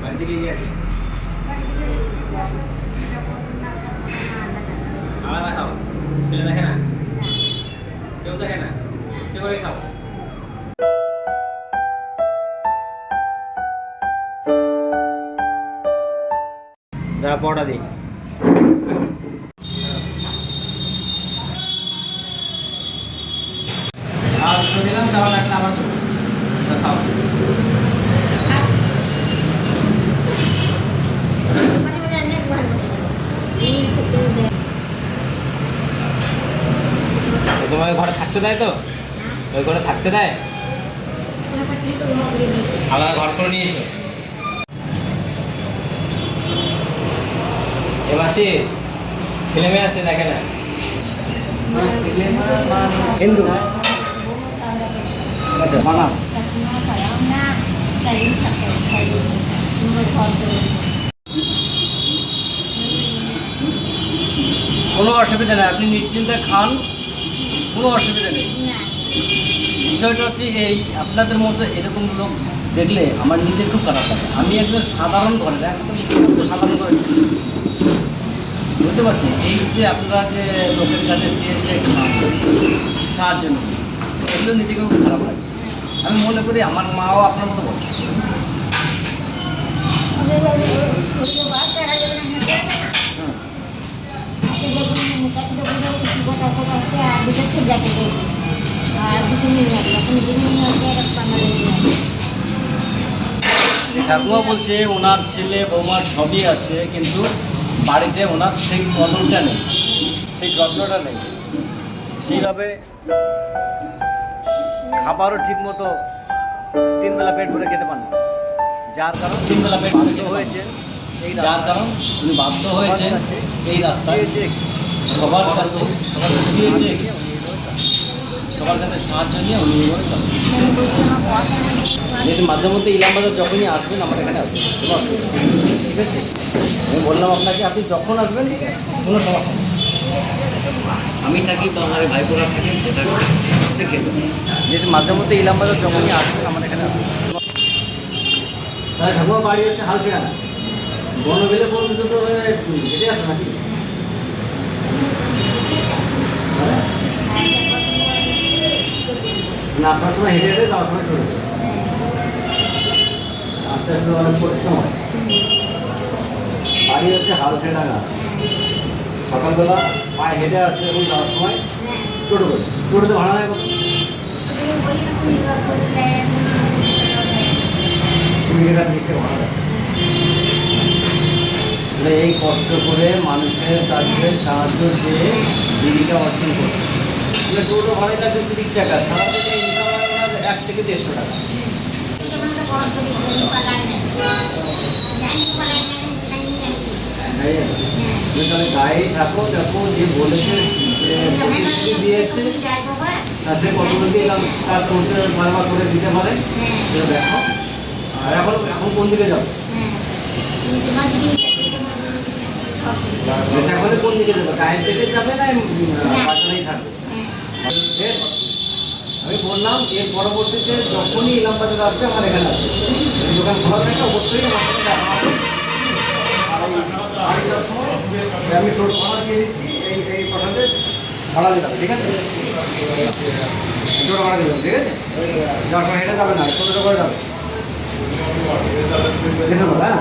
বাড়ি থেকে আলাদা খাও ছেলে দেখে না কেউ দেখে না কে করে খাও যা পড়া দিই আর দুটো দিলাম খাওয়া লাগলে আবার দেবো তা খাও তো তোমাকে ঘরে থাকতে দেয় তো? ওই ঘরে থাকতে দেয়? আলাদা ঘর করে নিয়েছো এ মাসি, ছেলে মেয়ে আছে দেখে না? আচ্ছা কোনো অসুবিধা নেই, আপনি নিশ্চিন্তে খান। কোনো অসুবিধা নেই। বিষয়টা হচ্ছে এই আপনাদের মতো এরকম লোক দেখলে আমার নিজের খুব খারাপ লাগে। আমি একজন সাধারণ ঘরে একদম সাধারণ ঘরে বুঝতে পারছি এই যে আপনারা যে লোকের কাছে চেয়ে চেয়ে সাহায্য নেই এগুলো নিজেকে খুব খারাপ লাগে। আমি মনে করি আমার মাও আপনার মতো বলে ঠাকুমা বলছে ওনার ছেলে বৌমার সবই আছে কিন্তু বাড়িতে ওনার সেই কদরটা নেই। সেই যত্নটা নেই। সেইভাবে খাবারও ঠিক মতো তিন বেলা পেট ভরে খেতে পারেন। যার কারণ তিনবেলা পেট বাধ্য হয়েছে। এই যার কারণ উনি বাধ্য হয়েছেন এই রাস্তায়। সবার কাছে চেয়েছে সবার কাছে সাহায্য নিয়ে উনি এভাবে চলেন মাঝে মধ্যে ইলাম বাজার যখনই আসবেন আমার এখানে আসবেন। কোনো অসুবিধা নেই। ঠিক আছে? আমি বললাম আপনাকে আপনি যখন আসবেন কোনো সমস্যা নেই। আমি থাকি বা আমার ভাইপোরা থাকেন সেটা দেখে যেহেতু মাঝে মধ্যে ইলাম বাজার যখনই আসবেন আমার এখানে আসবেন। তাহলে ঠাকুমা বাড়ি হচ্ছে হালসিয়ানা। বনবেলে পর্যন্ত তো হেঁটে আসো নাকি? না আপনার সময় হেঁটে হেঁটে যাওয়ার সময় চলে আস্তে আস্তে অনেক পরিশ্রম। হয় বাড়ি হচ্ছে হাল হালছেডাঙ্গা সকালবেলা পায়ে হেঁটে আসলে এবং যাওয়ার সময় টোটো করে। টোটোতে ভাড়া নেয় কত? কুড়ি টাকা তিরিশ টাকা এই কষ্ট করে মানুষের কাছে সাহায্য চেয়ে জীবিকা অর্জন করছে। টোটো ভাড়াই লাগছে তিরিশ টাকা। সারাদিনে এক থেকে দেড়শো টাকা। তাই তাহলে গায়ে থাকো দেখো যে বলেছে যে প্রতিশ্রুতি দিয়েছে তা সে কতটুকু এরকম কাজ করতে বারবার করে দিতে পারে সেটা দেখো। আর এখন এখন কোন দিকে যাব? নেশা করে কোন দিকে যাবে? গায়ের দিকে যাবে না বাজারেই থাকবে? বেশ। আমি বললাম, এর পরবর্তীতে যখনই ইলাম বাজার আসবে, আমার এখানে আসবে। দোকান খোলা থাকে, অবশ্যই আমার সাথে আমি টোটো ভাড়া দিয়ে দিচ্ছি, এই এই প্রসাদে ভাড়া হবে ঠিক আছে? টোটো ভাড়া দিলাম, ঠিক আছে? যাওয়ার সময় হেঁটে যাবে না টোটো করে যাবে। হ্যাঁ?